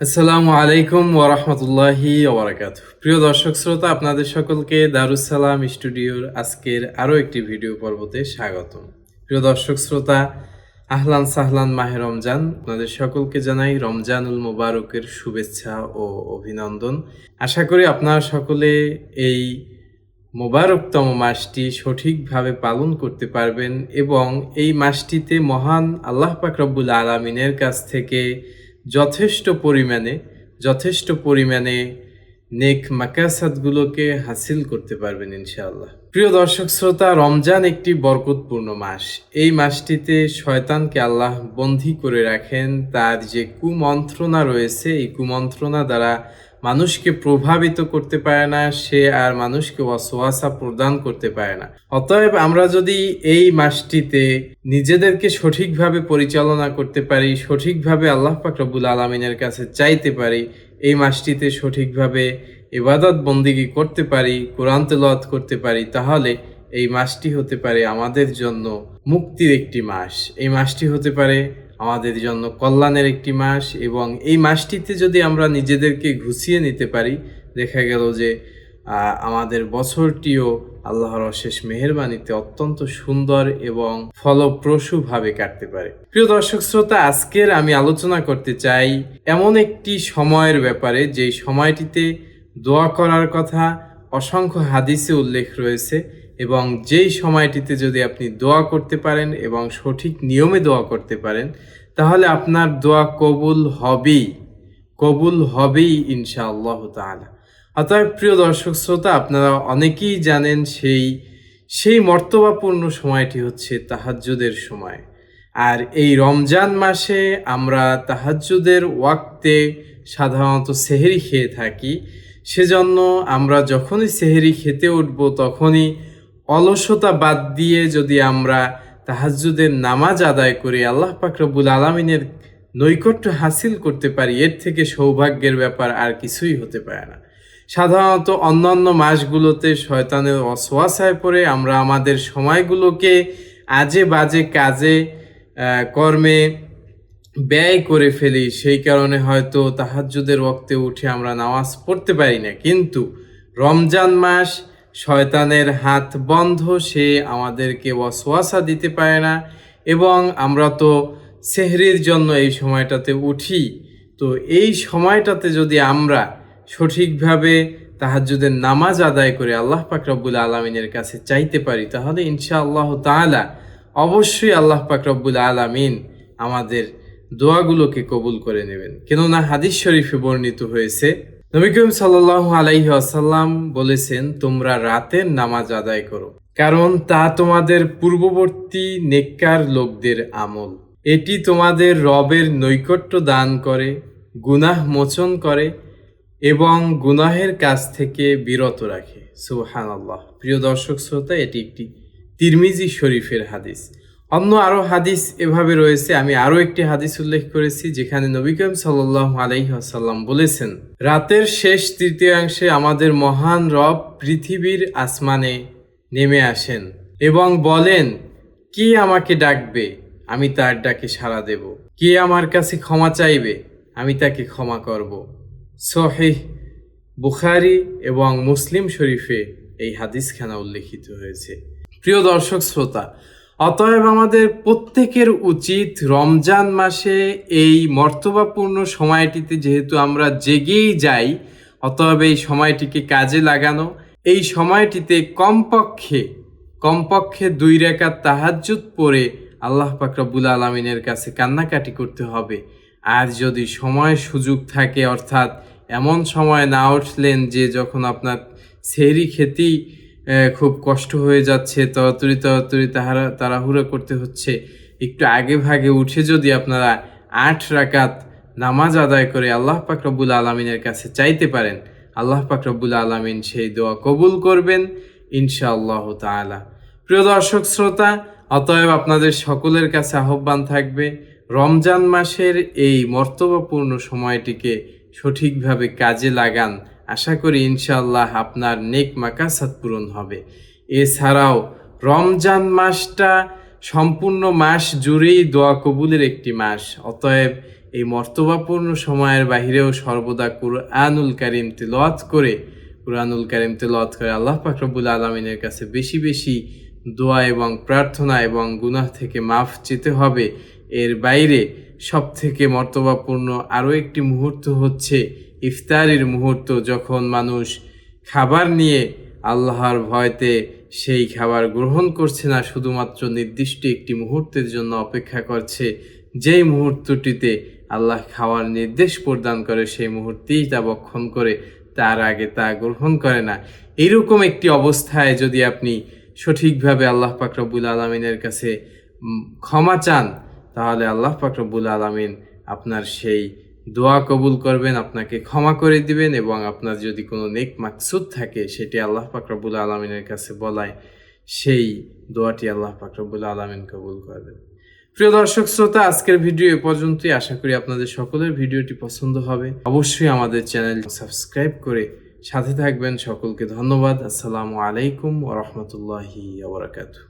আসসালামু আলাইকুম ওরহমতুল্লাহি ওবরাকাত প্রিয় দর্শক শ্রোতা, আপনাদের সকলকে দারুসালাম স্টুডিওর আজকের আরও একটি ভিডিও পর্বতে স্বাগতম। প্রিয় দর্শক শ্রোতা, আহলান সাহলান মাহে রমজান। আপনাদের সকলকে জানাই রমজানুল মোবারকের শুভেচ্ছা ও অভিনন্দন। আশা করি আপনারা সকলে এই মোবারকতম মাসটি সঠিকভাবে পালন করতে পারবেন এবং এই মাসটিতে মহান আল্লাহ পাক রব্বুল আলমিনের কাছ থেকে যথেষ্ট পরিমাণে যথেষ্ট পরিমাণে নেক মাকাসাদগুলোকে হাসিল করতে পারবেন ইনশাআল্লাহ। প্রিয় দর্শক শ্রোতা, রমজান একটি বরকতপূর্ণ মাস। এই মাসটিতে শয়তানকে আল্লাহ বন্দী করে রাখেন। তার যে কুমন্ত্রণা রয়েছে, এই কুমন্ত্রণা দ্বারা মানুষকে প্রভাবিত করতে পারে না, সে আর মানুষকে অসোয়াশা প্রদান করতে পারে না। অতএব আমরা যদি এই মাসটিতে নিজেদেরকে সঠিকভাবে পরিচালনা করতে পারি, সঠিকভাবে আল্লাহ পাক রব্বুল আলমিনের কাছে চাইতে পারি, এই মাসটিতে সঠিকভাবে ইবাদত বন্দিগি করতে পারি, কোরআন তেলাওয়াত করতে পারি, তাহলে এই মাসটি হতে পারে আমাদের জন্য মুক্তির একটি মাস। এই মাসটি হতে পারে আমাদের জন্য কল্যাণের একটি মাস এবং এই মাসটিতে যদি আমরা নিজেদেরকে ঘুষিয়ে নিতে পারি, দেখা গেল যে আমাদের বছরটিও আল্লাহর অশেষ মেহেরবানিতে অত্যন্ত সুন্দর এবং ফলপ্রসূভাবে কাটতে পারে। প্রিয় দর্শক শ্রোতা, আজকের আমি আলোচনা করতে চাই এমন একটি সময়ের ব্যাপারে, যেই সময়টিতে দোয়া করার কথা অসংখ্য হাদিসে উল্লেখ রয়েছে। এবং যেই সময়টিতে যদি আপনি দোয়া করতে পারেন এবং সঠিক নিয়মে দোয়া করতে পারেন, তাহলে আপনার দোয়া কবুল হবেই কবুল হবেই ইনশাআল্লাহ তাআলা। অতএব প্রিয় দর্শক শ্রোতা, আপনারা অনেকেই জানেন সেই সেই মর্তবাপূর্ণ সময়টি হচ্ছে তাহাজ্জুদের সময়। আর এই রমজান মাসে আমরা তাহাজ্জুদের ওয়াক্তে সাধারণত সেহেরি খেয়ে থাকি। সেজন্য আমরা যখনই সেহেরি খেতে উঠব, তখনই অলসতা বাদ দিয়ে যদি আমরা তাহাজ্জুদের নামাজ আদায় করে, আল্লাহ পাক রব্বুল আলমিনের নৈকট্য হাসিল করতে পারি, এর থেকে সৌভাগ্যের ব্যাপার আর কিছুই হতে পারে না। সাধারণত অন্যান্য মাসগুলোতে শয়তানের অসোয়াশায় পড়ে আমরা আমাদের সময়গুলোকে আজে বাজে কাজে কর্মে ব্যয় করে ফেলি। সেই কারণে হয়তো তাহাজ্জুদের ওক্তে উঠে আমরা নামাজ পড়তে পারি না। কিন্তু রমজান মাস শয়তানের হাত বন্ধ, সে আমাদেরকে ওয়াসওয়াসা দিতে পারে না। এবং আমরা তো সেহরির জন্য এই সময়টাতে উঠি। তো এই সময়টাতে যদি আমরা সঠিকভাবে তাহাজ্জুদের নামাজ আদায় করে আল্লাহ পাক রব্বুল আলমিনের কাছে চাইতে পারি, তাহলে ইনশাআল্লাহ তাআলা অবশ্যই আল্লাহ পাক রব্বুল আলামিন আমাদের দোয়াগুলোকে কবুল করে নেবেন। কেননা হাদিস শরীফে বর্ণিত হয়েছে নবী করিম সাল্লাল্লাহু আলাইহি আসাল্লাম বলেছেন, তোমরা রাতের নামাজ আদায় করো, কারণ তা তোমাদের পূর্ববর্তী নেককার লোকদের আমল। এটি তোমাদের রবের নৈকট্য দান করে, গুনাহ মোচন করে এবং গুনাহের কাছ থেকে বিরত রাখে। সুবহান আল্লাহ প্রিয় দর্শক শ্রোতা, এটি একটি তিরমিজি শরীফের হাদিস। অন্য আরও হাদিস এভাবে রয়েছে, আমি আরও একটি হাদিস উল্লেখ করেছি, যেখানে নবী করিম সাল্লাহ বলেছেন, রাতের শেষ তৃতীয়াংশে আমাদের মহান রব পৃথিবীর আসমানে নেমে আসেন এবং বলেন, কে আমাকে ডাকবে? আমি তার ডাকে সাড়া দেব। কে আমার কাছে ক্ষমা চাইবে? আমি তাকে ক্ষমা করব সহিহ বুখারি এবং মুসলিম শরীফে এই হাদিসখানা উল্লেখিত হয়েছে। প্রিয় দর্শক, শ্রোতা অতএব আমাদের প্রত্যেকের উচিত রমজান মাসে এই মর্তবাপূর্ণ সময়টিতে যেহেতু আমরা জেগেই যাই, অতএব এই সময়টিকে কাজে লাগানো। এই সময়টিতে কমপক্ষে কমপক্ষে দুই রেখা তাহাজ্জুদ পরে আল্লাহ পাক রব্বুল আলমিনের কাছে কান্নাকাটি করতে হবে। আর যদি সময় সুযোগ থাকে, অর্থাৎ এমন সময় না উঠলেন যে যখন আপনার সেরি খেতেই খুব কষ্ট হয়ে যাচ্ছে, তড়াতাড়ি তড়াতাড়ি তাহারা, তাড়াহুড়ো করতে হচ্ছে। একটু আগে ভাগে উঠে যদি আপনারা আট রাকাত নামাজ আদায় করে আল্লাহ পাক রব্বুল আলমিনের কাছে চাইতে পারেন, আল্লাহ পাক রব্বুল আলমিন সেই দোয়া কবুল করবেন ইনশাআল্লাহ তাআলা। প্রিয় দর্শক, শ্রোতা, অতএব আপনাদের সকলের কাছে আহ্বান থাকবে, রমজান মাসের এই মর্তব্যপূর্ণ সময়টিকে সঠিকভাবে কাজে লাগান আশা করি ইনশাআল্লাহ আপনার নেক মাকাসাত পূরণ হবে। এছাড়াও রমজান মাসটা সম্পূর্ণ মাস জুড়েই দোয়া কবুলের একটি মাস। অতএব এই মর্তবাপূর্ণ সময়ের বাহিরেও সর্বদা কুরআনুল কারিম তেলাওয়াত করে, কুরআনুল কারিম তেলাওয়াত করে আল্লাহ পাক রব্বুল আলমিনের কাছে বেশি বেশি দোয়া এবং প্রার্থনা এবং গুনাহ থেকে মাফ চেতে হবে। এর বাইরে সব থেকে মর্তবাপূর্ণ আরও একটি মুহূর্ত হচ্ছে ইফতারির মুহূর্ত যখন মানুষ খাবার নিয়ে আল্লাহর ভয়তে সেই খাবার গ্রহণ করছে না, শুধুমাত্র নির্দিষ্ট একটি মুহূর্তের জন্য অপেক্ষা করছে, যেই মুহূর্তটিতে আল্লাহ খাওয়ার নির্দেশ প্রদান করে সেই মুহূর্তেই তা বক্ষণ করে, তার আগে তা গ্রহণ করে না। এরকম একটি অবস্থায় যদি আপনি সঠিকভাবে আল্লাহ পাক রব্বুল আলমিনের কাছে ক্ষমা চান, তাহলে আল্লাহ পাক রব্বুল আলমিন আপনার সেই দোয়া কবুল করবেন, আপনাকে ক্ষমা করে দিবেন এবং আপনার যদি কোনো নেক মাকসুদ থাকে, সেটি আল্লাহ পাক রব্বুল আলমিনের কাছে বলায়, সেই দোয়াটি আল্লাহ পাক রব্বুল আলমিন কবুল করবেন। প্রিয় দর্শক শ্রোতা, আজকের ভিডিও এ পর্যন্তই। আশা করি আপনাদের সকলের ভিডিওটি পছন্দ হবে। অবশ্যই আমাদের চ্যানেল সাবস্ক্রাইব করে সাথে থাকবেন। সকলকে ধন্যবাদ। আসসালামু আলাইকুম ওরহমতুল্লাহি আবরাকাতু